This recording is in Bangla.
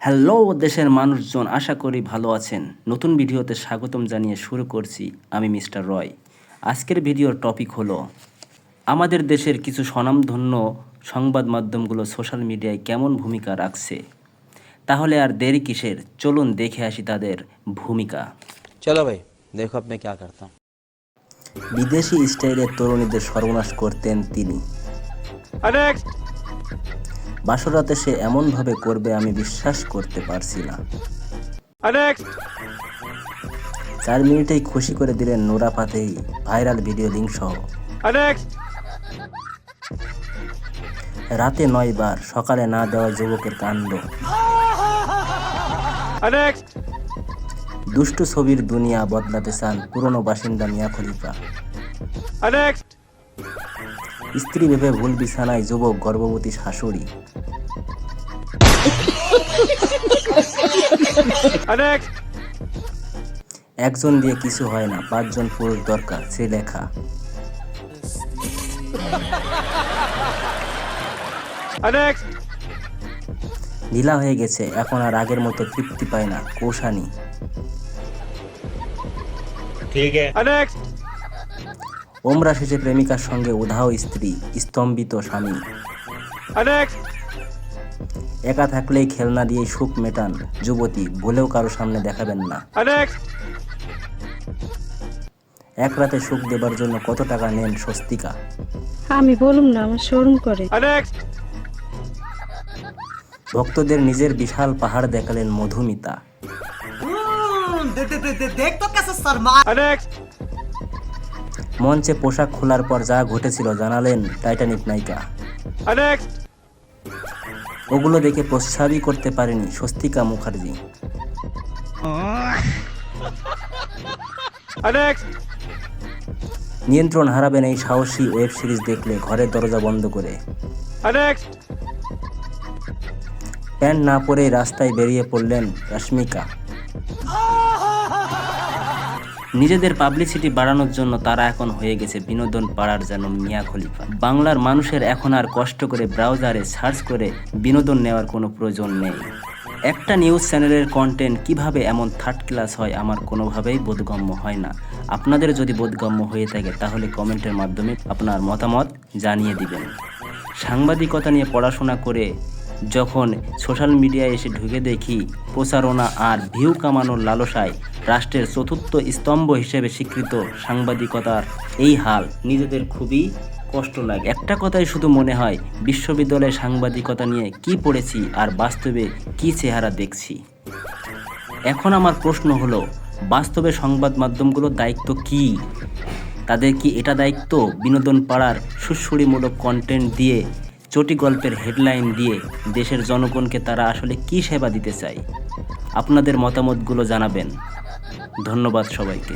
হ্যালো দেশের মানুষজন আশা করি ভালো আছেন। নতুন ভিডিওতে স্বাগতম জানিয়ে শুরু করছি আমি মিস্টার রয়। আজকের ভিডিওর টপিক হলো আমাদের দেশের কিছু স্বনামধন্য সংবাদ মাধ্যমগুলো সোশ্যাল মিডিয়ায় কেমন ভূমিকা রাখছে? তাহলে আর দেরি কিসের? চলুন দেখে আসি তাদের ভূমিকা। চলো ভাই দেখো আপনি কে করতাম। বিদেশি স্টাইলের তরুণীদের সর্বনাশ করতেন তিনি। বাসরাতে সে এমনভাবে করবে আমি বিশ্বাস করতে পারছি না। চার মিনিটেই খুশি করে দিলেন Nora Fatehi viral video link সহ। রাতে নয় বার সকালে না দেওয়া যুবকের কাণ্ড। দুষ্টু ছবির দুনিয়া বদলাতে চান পুরনো বাসিন্দা মিয়া খলিফা। স্ত্রী ভেবে ভুল বিছানায় যুবক গর্ভবতী শাশুড়ি। একজন দিয়ে কিছু হয় না পাঁচজন পুরুষ দরকার শ্রীলেখা ঢিলা হয়ে গেছে এখন আর আগের মতো তৃপ্তি পায় না কৌশানি ওমরা শেষে প্রেমিকার সঙ্গে উধাও স্ত্রী স্তম্ভিত স্বামী। একা থাকলেই খেলনা দিয়ে সুখ মেটান যুবতী বলেও কারও সামনে দেখাবেন না। এক রাতে সুখ দেবার জন্য কত টাকা নেন স্বস্তিকা? আমি বলুম না আমার শোরুম করে। ভক্তদের নিজের বিশাল পাহাড় দেখালেন মধুমিতা। মঞ্চে পোশাক খোলার পর যা ঘটেছিল জানালেন টাইটানিক নায়িকা। ওগুলো দেখে প্রস্রাবই করতে পারেনি স্বস্তিকা মুখার্জি। নিয়ন্ত্রণ হারাবেন এই সাহসী ওয়েব সিরিজ দেখলে ঘরের দরজা বন্ধ করে। প্যান্ট না পরে রাস্তায় বেরিয়ে পড়লেন রশ্মিকা। নিজেদের পাবলিসিটি বাড়ানোর জন্য তারা এখন হয়ে গেছে বিনোদন পাড়ার যেন মিয়া খলিফা। বাংলার মানুষের এখন আর কষ্ট করে ব্রাউজারে সার্চ করে বিনোদন নেওয়ার কোনো প্রয়োজন নেই। একটা নিউজ চ্যানেলের কন্টেন্ট কীভাবে এমন থার্ড ক্লাস হয় আমার কোনোভাবেই বোধগম্য হয় না। আপনাদের যদি বোধগম্য হয়ে থাকে তাহলে কমেন্টের মাধ্যমে আপনার মতামত জানিয়ে দিবেন। সাংবাদিকতা নিয়ে পড়াশোনা করে যখন সোশ্যাল মিডিয়ায় এসে ঢুকে দেখি প্রচারণা আর ভিউ কামানোর লালসায় রাষ্ট্রের চতুর্থ স্তম্ভ হিসেবে স্বীকৃত সাংবাদিকতার এই হাল নিজেদের খুবই কষ্ট লাগে। একটা কথাই শুধু মনে হয়, বিশ্ববিদ্যালয়ে সাংবাদিকতা নিয়ে কি পড়েছি আর বাস্তবে কি চেহারা দেখছি? এখন আমার প্রশ্ন হলো, বাস্তবে সংবাদ মাধ্যমগুলোর দায়িত্ব কি? তাদের কি এটা দায়িত্ব বিনোদন পাড়ার সুশ্রুড়িমূলক কন্টেন্ট দিয়ে চটি গল্পের হেডলাইন দিয়ে দেশের জনগণকে তারা আসলে কী সেবা দিতে চায়, আপনাদের মতামতগুলো জানাবেন। ধন্যবাদ সবাইকে।